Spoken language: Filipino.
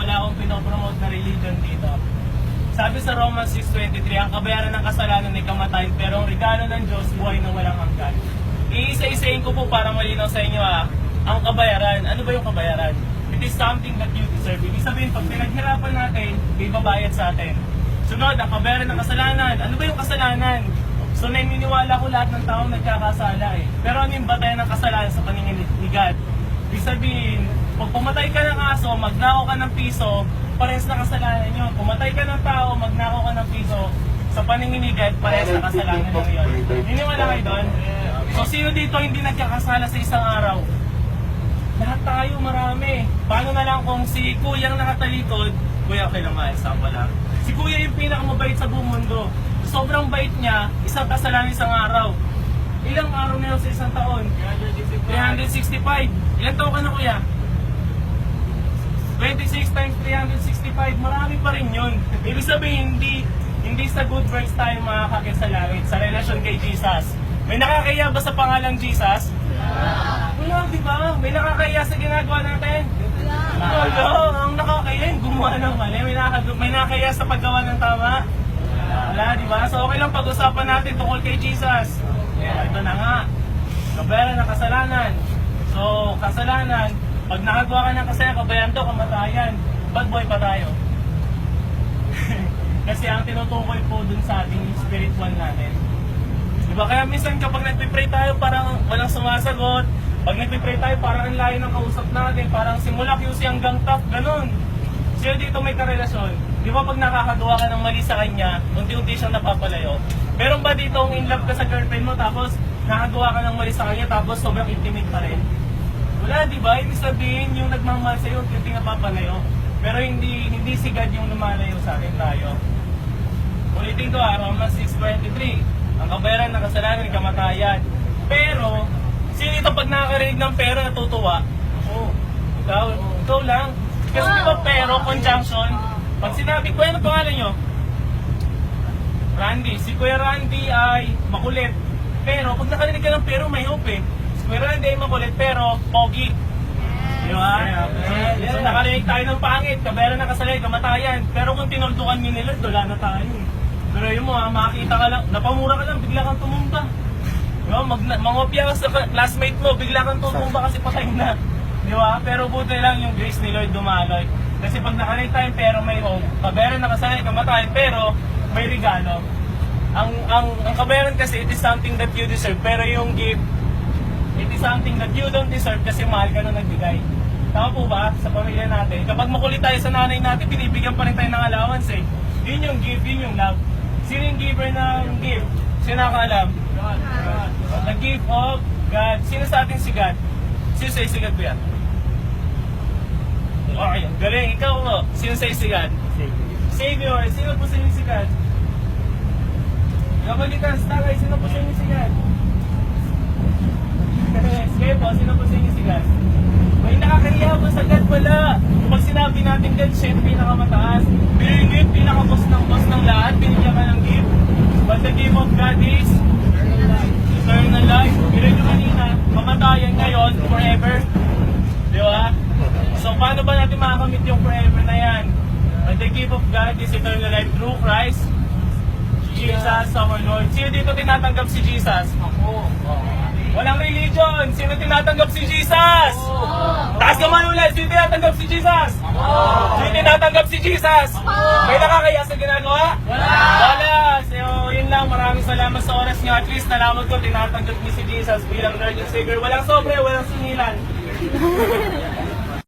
wala akong pinopromote na religion dito. Sabi sa Romans 6.23, ang kabayaran ng kasalanan ay kamatayan, pero ang regalo ng Diyos, buhay na walang hanggan. Iisa-isahin ko po para malinaw sa inyo ah, ang kabayaran. Ano ba yung kabayaran? It is something that you deserve. Ibig sabihin, pag pinaghirapan natin, may babayad sa atin. Sunod, ang kabayaran ng kasalanan. Ano ba yung kasalanan? So naniniwala ko lahat ng taong nagkakasala eh. Pero ano yung batayan ng kasalanan sa paningin ni ni God? Ibig sabihin, pag pumatay ka ng aso, magnakaw ka ng piso, parehas na kasalanan yun. Pumatay ka ng tao, magnakaw ka ng piso, sa paningin ni God, parehas na kasalanan yun yun. Niniwala kayo doon? So sino dito hindi nagkakasala sa isang araw? Lahat tayo, marami. Paano na lang kung si Kuyang nakatalikod, Kuya, okay lang nga, example lang. Si Kuya yung pinakamabait sa buong mundo. Sobrang bait niya, isang kasalanan isang araw. Ilang araw na yun sa isang taon? 365. Ilang taon ka na, Kuya? 26 times 365, marami pa rin yun. Ibig sabihin, hindi, hindi sa good works tayo makakakit sa langit, sa relasyon kay Jesus. May nakakaya ba sa pangalang Jesus? Wala, di ba? May nakakaya sa ginagawa natin? Wala. Ang nakakaya yung gumawa ng mali. May, nakaka- may nakakaya sa paggawa ng tama? Wala, di ba? So okay lang pag-usapan natin tungkol kay Jesus. Yeah, ito na nga. Kabayaran ng kasalanan. So, kasalanan, pag nakagawa ka ng kasalanan, kabayaran to, kamatayan. Bad boy pa tayo. Kasi ang tinutukoy po dun sa ating spiritual natin. Diba? Kaya minsan kapag nagpipray tayo, parang walang sumasagot. Pag nagpipray tayo, parang ang layo ng kausap natin. Parang simula QC hanggang top, ganun. Siya dito may karelasyon. Di ba pag nakakagawa ka ng mali sa kanya, unti-unti siyang napapalayo. Meron ba dito in love ka sa girlfriend mo, tapos nakagawa ka ng mali sa kanya, tapos sobrang intimate pa rin? Wala, di ba? Ibig sabihin, yung nagmamahal sa'yo, unti-unti napapalayo. Pero hindi hindi si God yung lumalayo sa atin tayo. Ulitin ko ah, Romans 6.23. Ang kabayaran ng kasalanan ay kamatayan. Pero, sino ito pag nakakarinig ng pero natutuwa? Oo. Ikaw, ikaw lang. Kasi di ba pero, conjunction, pag sinabi ko, ano pangalan nyo? Randy. Si Kuya Randy ay makulit. Pero, pag nakarinig ka ng pero, may hope eh. Si Kuya Randy ay makulit, pero pogi. Di ba? So, nakarinig tayo ng pangit, kabayaran ng kasalanan, kamatayan. Pero kung tinuldukan nyo nila, wala na tayo eh. Pero yun mo ha, makakita ka lang, napamura ka lang, bigla kang tumumba. Di ba? Mag, mangopya ka sa classmate mo, bigla kang tumumba kasi patay na. Di ba? Pero buti lang yung grace ni Lord dumaloy. Kasi pag nakarinig tayo pero may hope, kabayaran ng kasalanan, kamatayan, pero may regalo. Ang, ang, ang kabayaran kasi, it is something that you deserve. Pero yung gift, it is something that you don't deserve kasi mahal ka na nagbigay. Tama po ba sa pamilya natin? Kapag makulit tayo sa nanay natin, binibigyan pa rin tayo ng allowance eh. Yun yung gift, yun yung love. Sino yung giver ng gift? Sino nakakaalam? God. The gift of God. Sino sa atin si God? Sino sa'yo si God kuya? Okay, galing. Ikaw mo. Sino sa'yo si God? Savior. Sino po sa inyo si God? Kapalitan, tagay. Sino po sa inyo si God? Sige po, sino po sa inyo si God? May nakakahiya po sa God wala. Pag sinabi natin God, siya yung pinakamataas. Gift, pinaka-boss ng boss ng lahat, binigyan ka ng gift. But the gift of God is eternal life. Pero yung kanina, kamatayan ngayon, forever. Di ba? So, paano ba natin makakamit yung forever na yan? But the gift of God is eternal life through Christ, Jesus, our Lord. Sino dito tinatanggap si Jesus? Ako. Walang religion. Sino tinatanggap si Jesus? Taas naman ulit. Sino tinatanggap si Jesus? Sino tinatanggap si Jesus? May nakakaya sa ginagawa? Wala. Wala. So, yun lang. Maraming salamat sa oras niyo. At least nalaman ko tinatanggap niyo si Jesus bilang Lord and Savior. Walang sobre, walang singilan.